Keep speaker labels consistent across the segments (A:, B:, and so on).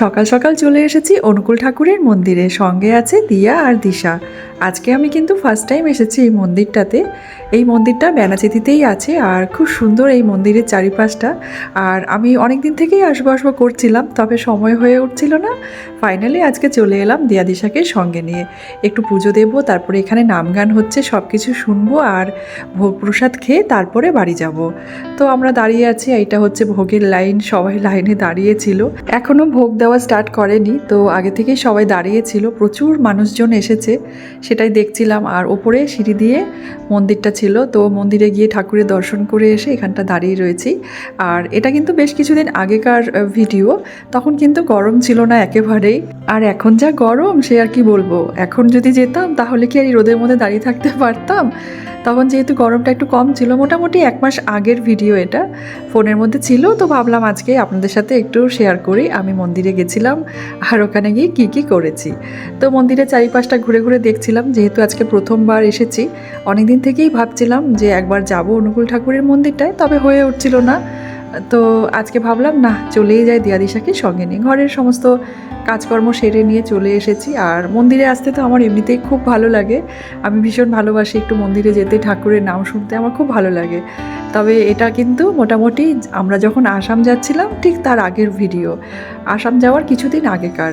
A: সকাল সকাল চলে এসেছি অনুকূল ঠাকুরের মন্দিরে। সঙ্গে আছে দিয়া আর দিশা। আজকে আমি কিন্তু ফার্স্ট টাইম এসেছি এই মন্দিরটাতে। এই মন্দিরটা বেনাচিতিতেই আছে আর খুব সুন্দর এই মন্দিরের চারিপাশটা। আর আমি অনেক দিন থেকেই আসব আসব করছিলাম, তবে সময় হয়ে উঠছিল না। ফাইনালি আজকে চলে এলাম দিয়া দিশাকে সঙ্গে নিয়ে। একটু পুজো দেবো, তারপরে এখানে নাম গান হচ্ছে সব কিছু শুনব আর ভোগ প্রসাদ খেয়ে তারপরে বাড়ি যাব। তো আমরা দাঁড়িয়ে আছি, এইটা হচ্ছে ভোগের লাইন, সবাই লাইনে দাঁড়িয়েছিল এখনও ভোগ দেওয়া স্টার্ট করেনি। তো আগে থেকেই সবাই দাঁড়িয়েছিল। প্রচুর মানুষজন এসেছে, সেটাই দেখছিলাম। আর ওপরে সিঁড়ি দিয়ে মন্দিরটা ছিল। তো মন্দিরে গিয়ে ঠাকুরের দর্শন করে এসে এখানটা দাঁড়িয়ে রয়েছি। আর এটা কিন্তু বেশ কিছুদিন আগেকার ভিডিও তখন কিন্তু গরম ছিল না একেবারেই। আর এখন যা গরম, সে আর কি বলব? এখন যদি যেতাম, তাহলে কি আর এই রোদের মধ্যে দাঁড়িয়ে থাকতে পারতাম? তখন যেহেতু গরমটা একটু কম ছিল, মোটামুটি এক মাস আগের ভিডিও এটা। ফোনের মধ্যে ছিল, তো ভাবলাম আজকে আপনাদের সাথে একটু শেয়ার করি। আমি মন্দিরে গেছিলাম আর ওখানে গিয়ে কী কী করেছি। তো মন্দিরের চারিপাশটা ঘুরে ঘুরে দেখছিলাম, যেহেতু আজকে প্রথমবার এসেছি। অনেকদিন থেকেই ভাবছিলাম যে একবার যাব অনুকূল ঠাকুরের মন্দিরটায়, তবে হয়ে উঠছিল না। তো আজকে ভাবলাম না চলেই যাই দিয়াদিশাকে সঙ্গে নিয়ে। ঘরের সমস্ত কাজকর্ম সেরে নিয়ে চলে এসেছি। আর মন্দিরে আসতে তো আমার এমনিতেই খুব ভালো লাগে। আমি ভীষণ ভালোবাসি একটু মন্দিরে যেতে, ঠাকুরের নাম শুনতে আমার খুব ভালো লাগে। তবে এটা কিন্তু মোটামুটি আমরা যখন আসাম যাচ্ছিলাম, ঠিক তার আগের ভিডিও। আসাম যাওয়ার কিছুদিন আগেকার।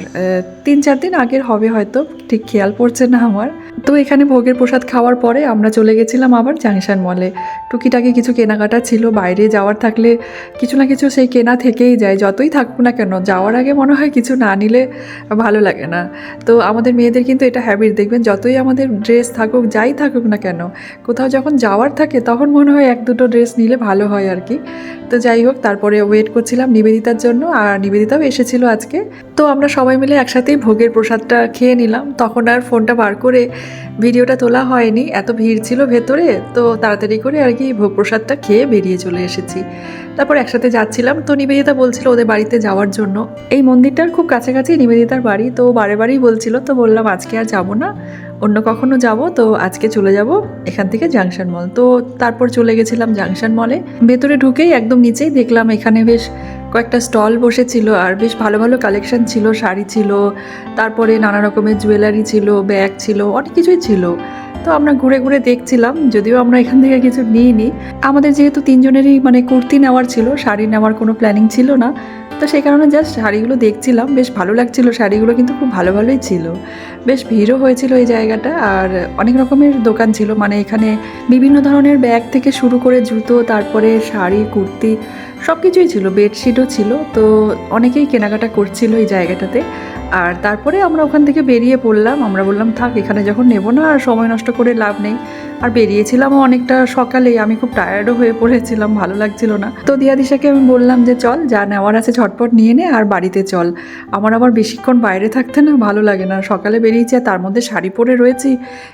A: তিন চার দিন আগের হবে হয়তো, ঠিক খেয়াল পড়ছে না আমার। তো এখানে ভোগের প্রসাদ খাওয়ার পরে আমরা চলে গেছিলাম আবার জাংশন মলে। টুকিটাকি কিছু কেনাকাটা ছিল, বাইরে যাওয়ার থাকলে কিছু না কিছু সেই কেনা থেকেই যায়, যতই থাকুক না কেন, যাওয়ার আগে মনে হয় কিছু না নিলে ভালো লাগে না। তো আমাদের মেয়েদের কিন্তু এটা হ্যাবিট দেখবেন যতই আমাদের ড্রেস থাকুক, যাই থাকুক না কেন, কোথাও যখন যাওয়ার থাকে তখন মনে হয় এক দুটো ড্রেস নিলে ভালো হয় আর কি। তো যাই হোক, তারপরে ওয়েট করছিলাম নিবেদিতার জন্য, আর নিবেদিতাও এসেছিল আজকে। তো আমরা সবাই মিলে একসাথেই ভোগের প্রসাদটা খেয়ে নিলাম। তখন আর ফোনটা বার করে ভিডিওটা তোলা হয়নি, এত ভিড় ছিল ভেতরে, তো তাড়াতাড়ি করে আর কি ভোগ প্রসাদটা খেয়ে বেরিয়ে চলে এসেছি। তারপর একসাথে যাচ্ছিলাম, তো নিবেদিতা বলছিল ওদের বাড়িতে যাওয়ার জন্য। এই মন্দিরটার খুব কাছাকাছি নিবেদিতার বাড়ি, তো বারে বারেই বলছিল, তো বললাম আজকে আর যাব না, অন্য কখনো যাব, তো আজকে চলে যাব এখান থেকে জাংশন মল। তো তারপর চলে গেছিলাম জাংশন মলে। ভেতরে ঢুকেই একদম নিচেই দেখলাম এখানে বেশ কয়েকটা স্টল বসেছিল আর বেশ ভালো ভালো কালেকশন ছিল, শাড়ি ছিল, তারপরে নানা রকমের জুয়েলারি ছিল, ব্যাগ ছিল, অনেক কিছুই ছিল। তো আমরা ঘুরে ঘুরে দেখছিলাম, যদিও আমরা এখান থেকে কিছু নিইনি। আমাদের যেহেতু তিনজনেরই মানে কুর্তি নেওয়ার ছিল, শাড়ি নেওয়ার কোনো প্ল্যানিং ছিল না। তো সেই কারণে জাস্ট শাড়িগুলো দেখছিলাম, বেশ ভালো লাগছিল, শাড়িগুলো কিন্তু খুব ভালো ভালোই ছিল। বেশ ভিড়ও হয়েছিল এই জায়গাটা আর অনেক রকমের দোকান ছিল মানে এখানে বিভিন্ন ধরনের ব্যাগ থেকে শুরু করে জুতো, তারপরে শাড়ি, কুর্তি সব কিছুই ছিল, বেডশিটও ছিল, তো অনেকেই কেনাকাটা করছিল এই জায়গাটাতে। আর তারপরে আমরা ওখান থেকে বেরিয়ে পড়লাম, আমরা বললাম, থাক, এখানে যখন নেব না, আর সময় নষ্ট করে লাভ নেই। আর বেরিয়েছিলামও অনেকটা সকালেই, আমি খুব টায়ার্ডও হয়ে পড়েছিলাম, ভালো লাগছিল না। তো দিয়া দিশাকে আমি বললাম যে, চল, যা নেওয়ার আছে ঝটপট নিয়ে নে, আর বাড়িতে চল। আমার আবার বেশিক্ষণ বাইরে থাকতে না ভালো লাগে না। সকালে বেরিয়েছি, আর তার মধ্যে শাড়ি পরে রয়েছি।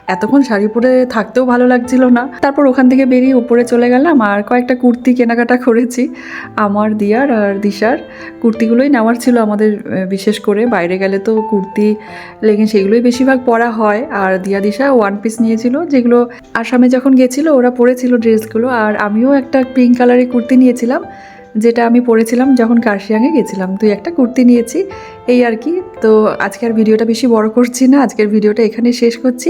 A: এতক্ষণ শাড়ি পরে থাকতেও ভালো লাগছিল না। তারপর ওখান থেকে বেরিয়ে উপরে চলে গেলাম, আর কয়েকটা কুর্তি কেনাকাটা করেছি। আমার দিয়ার আর দিশার। কুর্তিগুলোই নেওয়ার ছিল আমাদের বিশেষ করে। বাইরে গেলে তো কুর্তি লেগে সেগুলোই বেশিরভাগ পরা হয়। আর দিয়া দিশা ওয়ান পিস নিয়েছিল, যেগুলো আসামে যখন গেছিল, ওরা পরেছিল ড্রেসগুলো। আর আমিও একটা পিঙ্ক কালারের কুর্তি নিয়েছিলাম, যেটা আমি পরেছিলাম যখন কার্শিয়াংয়ে গেছিলাম। তুই একটা কুর্তি নিয়েছি, এই আর কি। তো আজকের ভিডিওটা বেশি বড় করছি না। আজকের ভিডিওটা এখানে শেষ করছি।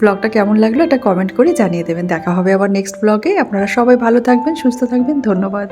A: ব্লগটা কেমন লাগল এটা কমেন্ট করে জানিয়ে দেবেন। দেখা হবে আবার নেক্সট ব্লগে আপনারা সবাই ভালো থাকবেন, সুস্থ থাকবেন। ধন্যবাদ।